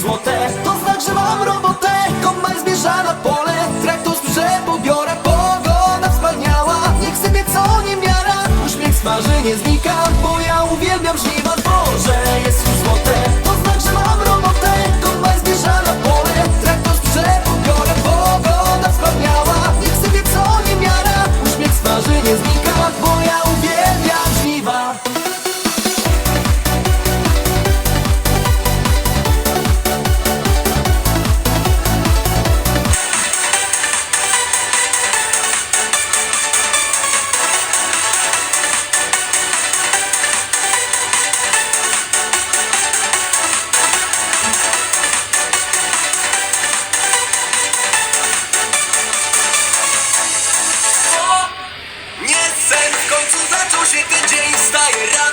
złote. To znak, że mam robotę. Kombajn zmierza na pole. Traktor sprzęt pobiorę Pogoda wspaniała. Niech sypie co nie miara. Uśmiech z twarzy nie znika zdaje rad